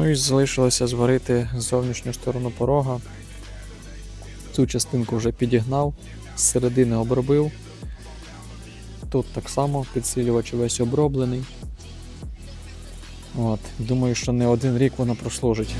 Ну і залишилося зварити зовнішню сторону порога. Цю частинку вже підігнав, з середини обробив. Тут так само підсилювач весь оброблений. От, думаю, що не один рік воно прослужить.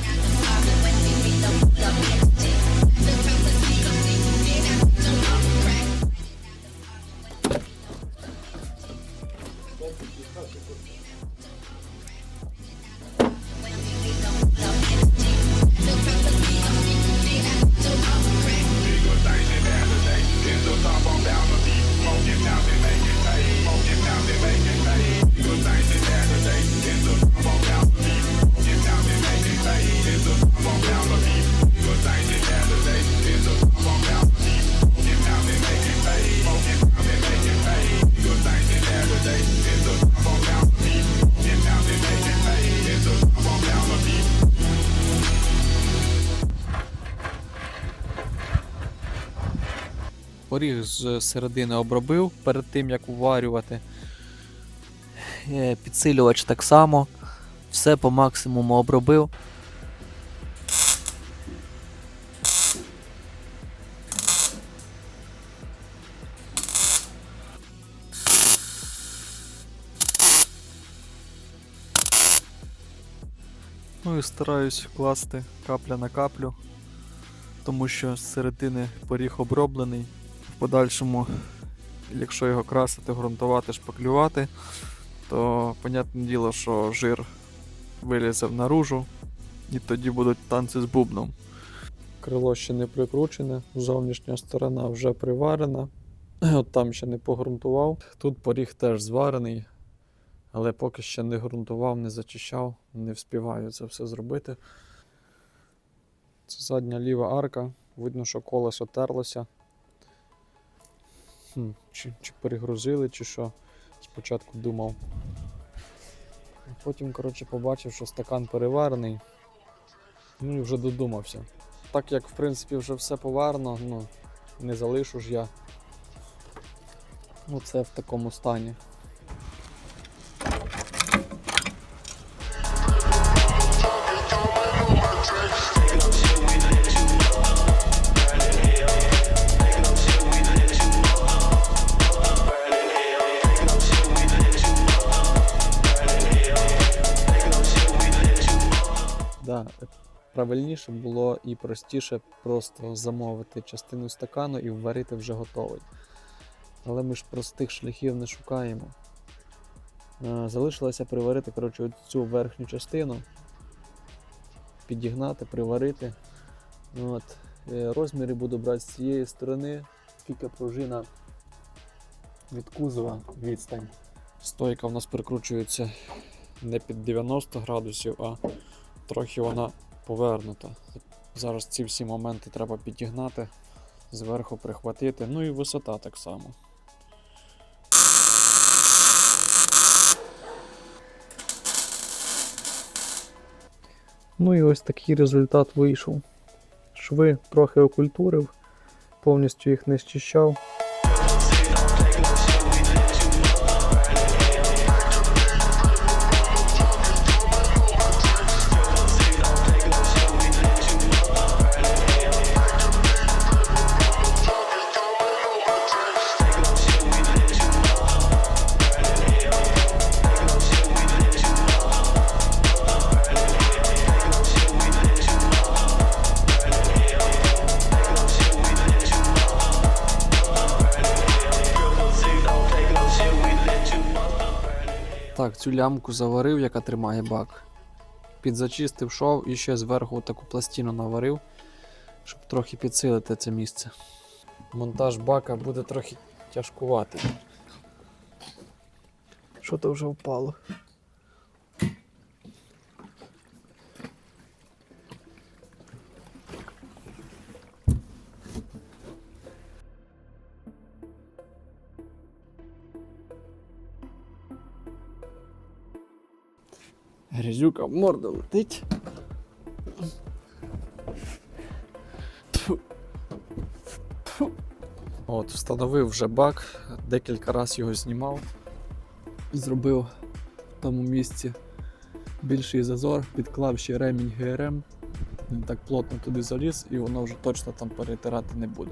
Поріг з середини обробив перед тим, як уварювати. Е, Підсилювач так само. Все по максимуму обробив. Ну і стараюсь класти капля на каплю, тому що з середини поріг оброблений. Подальшому, якщо його красити, ґрунтувати, шпаклювати, то, понятне діло, що жир вилізе наружу, і тоді будуть танці з бубном. Крило ще не прикручене, зовнішня сторона вже приварена. От там ще не погрунтував. Тут поріг теж зварений, але поки ще не ґрунтував, не зачищав, не вспіваю це все зробити. Це задня ліва арка. Видно, що колесо терлося. Хм, чи, чи перегрузили, чи що. Спочатку думав. Потім, коротше, побачив, що стакан переварений. Ну і вже додумався. Так як, в принципі, вже все поварено, ну, не залишу ж я. Ну, в такому стані. Да, правильніше було і простіше просто замовити частину стакану і вварити вже готовий. Але ми ж простих шляхів не шукаємо. Е, Залишилося приварити коротше, цю верхню частину, підігнати, приварити. От. Е, Розміри буду брати з цієї сторони, скільки пружина від кузова відстань. Стойка в нас прикручується не під 90 градусів, а трохи вона повернута. Зараз ці всі моменти треба підігнати, зверху прихватити, ну і висота так само. Ну і ось такий результат вийшов. Шви трохи окультурив, повністю їх не щищав. Так, цю лямку заварив, яка тримає бак. Підзачистив шов і ще зверху таку пластину наварив, щоб трохи підсилити це місце. Монтаж бака буде трохи тяжкуватий. Що то вже впало? В морду летить. От, встановив вже бак, декілька разів його знімав, зробив в тому місці більший зазор, підклав ще ремінь ГРМ. Він так плотно туди заліз і воно вже точно там перетирати не буде.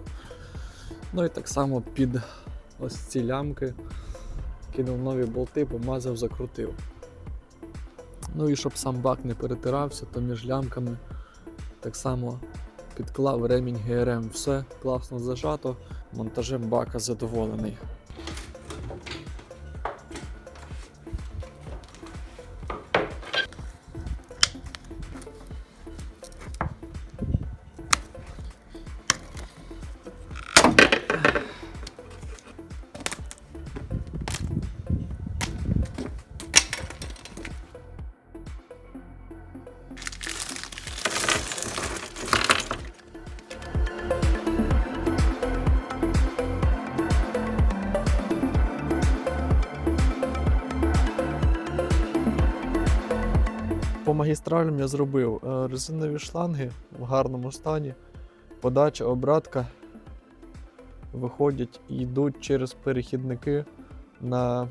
Ну і так само під ось ці лямки кинув нові болти, помазав, закрутив. Ну і щоб сам бак не перетирався, то між лямками так само підклав ремінь ГРМ. Все класно зажато, монтажем бака задоволений. По магістралям я зробив е, резинові шланги в гарному стані, подача, обратка виходять і йдуть через перехідники на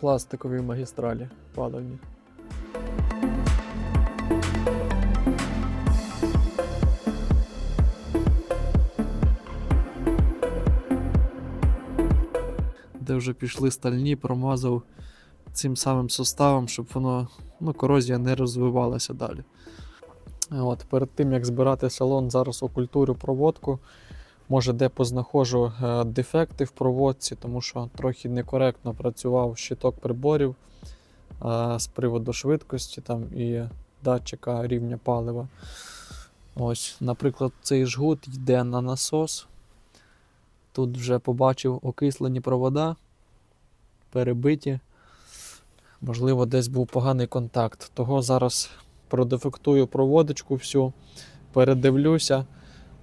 пластиковій магістралі паливні. Де вже пішли стальні, промазав цим самим составом, щоб воно ну, корозія не розвивалася далі. От, перед тим як збирати салон, зараз окультурю проводку. Може, де познаходжу е, дефекти в проводці, тому що трохи некоректно працював щиток приборів е, з приводу швидкості там, і датчика рівня палива. Ось, наприклад, цей жгут йде на насос. Тут вже побачив окислені провода, перебиті. Можливо, десь був поганий контакт. Того зараз продефектую проводочку всю, передивлюся,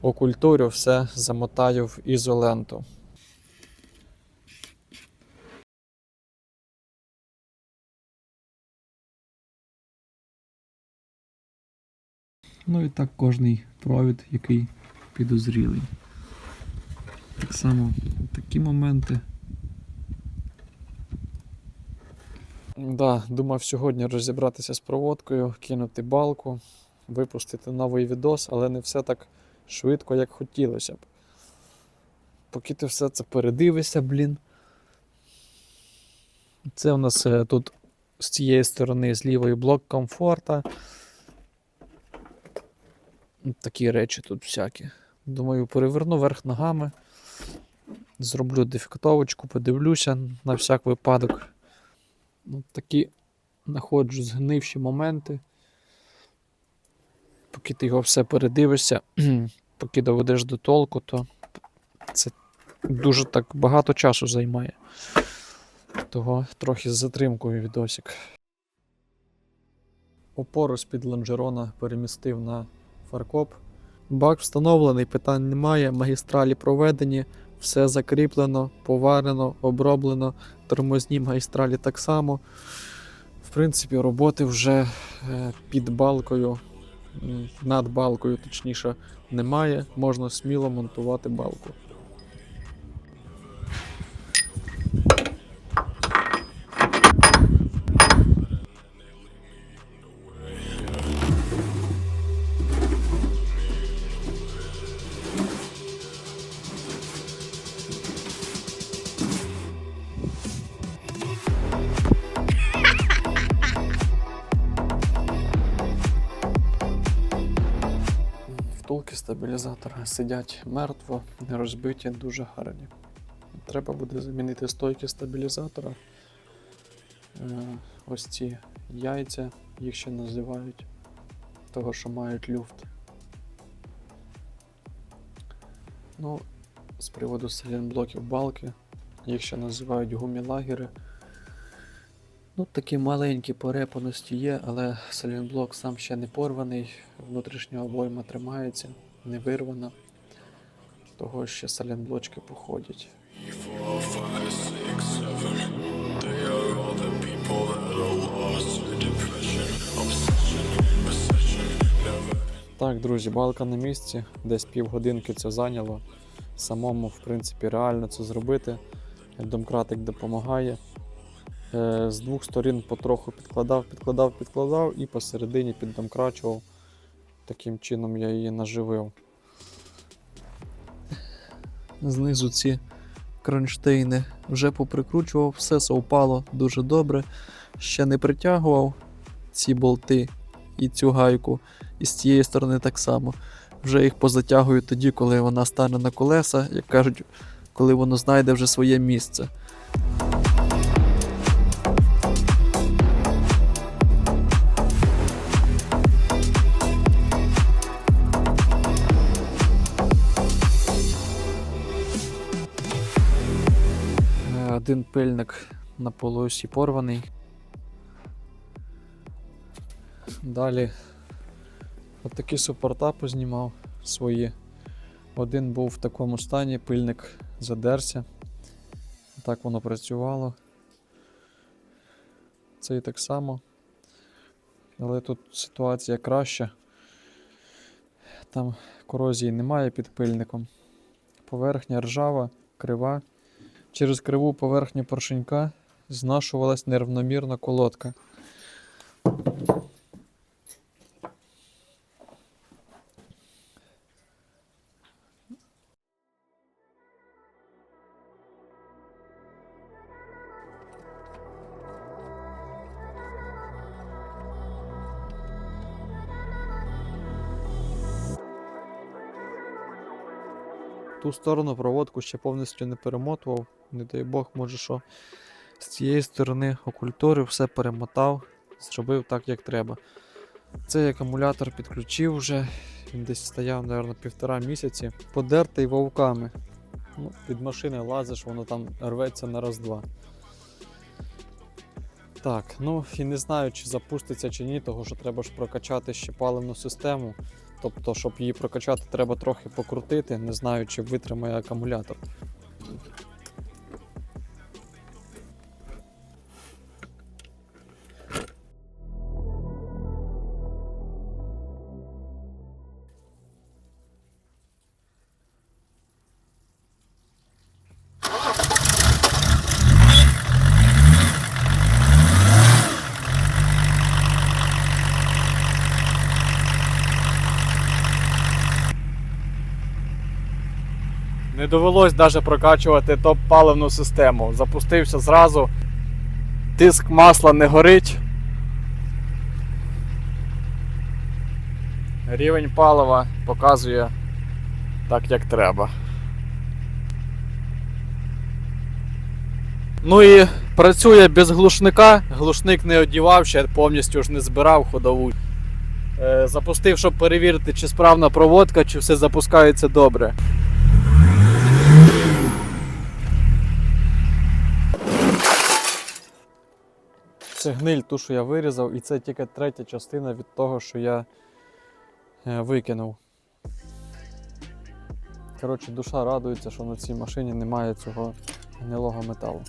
окультурю, все замотаю в ізоленту. Ну і так кожний провід, який підозрілий. Так само такі моменти. Да, думав сьогодні розібратися з проводкою, кинути балку, випустити новий відос, але не все так швидко, як хотілося б. Поки ти все це передивишся, блін. Це у нас е, тут з цієї сторони з лівої блок комфорта. Такі речі тут всякі. Думаю, переверну верх ногами, зроблю дефектовочку, подивлюся на всяк випадок. Ну, такі знаходжу згнивші моменти. Поки ти його все передивишся, поки доведеш до толку, то це дуже так багато часу займає. Того трохи з затримкою відосик. Опору з-під лонжерона перемістив на фаркоп. Бак встановлений, питань немає, магістралі проведені, все закріплено, поварено, оброблено, тормозні магістралі так само. В принципі, роботи вже е, під балкою, над балкою, точніше, немає. Можна сміло монтувати балку. Стабілізатора сидять мертво, розбиті, дуже гарні. Треба буде замінити стойки стабілізатора. Е, Ось ці яйця, їх ще називають, того, що мають люфт. Ну, з приводу селенблоків балки, їх ще називають гумілагери. Ну, такі маленькі порепаності є, але селенблок сам ще не порваний, внутрішня обойма тримається, не вирвана. Того ще саленблочки походять. Так, друзі, балка на місці, десь півгодинки це зайняло. Самому, в принципі, реально це зробити. Домкратик допомагає. Е, З двох сторін потроху підкладав, підкладав, підкладав і посередині піддомкрачував. Таким чином я її наживив. Знизу ці кронштейни вже поприкручував, все совпало дуже добре. Ще не притягував ці болти і цю гайку, і з цієї сторони так само. Вже їх позатягую тоді, коли вона стане на колеса, як кажуть, коли воно знайде вже своє місце. Один пильник на полуосі порваний. Далі отакі супорта познімав свої. Один був в такому стані, пильник задерся. Так воно працювало. Цей так само. Але тут ситуація краща. Там корозії немає під пильником. Поверхня ржава, крива. Через криву поверхню поршенька знашувалась нерівномірна колодка. Ту сторону проводку ще повністю не перемотував. Не дай Бог, може, що з цієї сторони окультурив, все перемотав, зробив так, як треба. Цей акумулятор підключив вже. Він десь стояв, мабуть, півтора місяці. Подертий вовками. Ну, під машини лазиш, воно там рветься на раз-два. Так, ну і не знаю, чи запуститься чи ні, того що треба ж прокачати ще паливну систему. Тобто, щоб її прокачати, треба трохи покрутити. Не знаю, чи витримає акумулятор. Не довелось навіть прокачувати топ-паливну систему. Запустився зразу. Тиск масла не горить. Рівень палива показує так, як треба. Ну і працює без глушника. Глушник не одівав, ще повністю ж не збирав ходову. Е, запустив, щоб перевірити, чи справна проводка, чи все запускається добре. Це гниль, ту, що я вирізав, і це тільки третя частина від того, що я е, викинув. Коротше, душа радується, що на цій машині немає цього гнилого металу.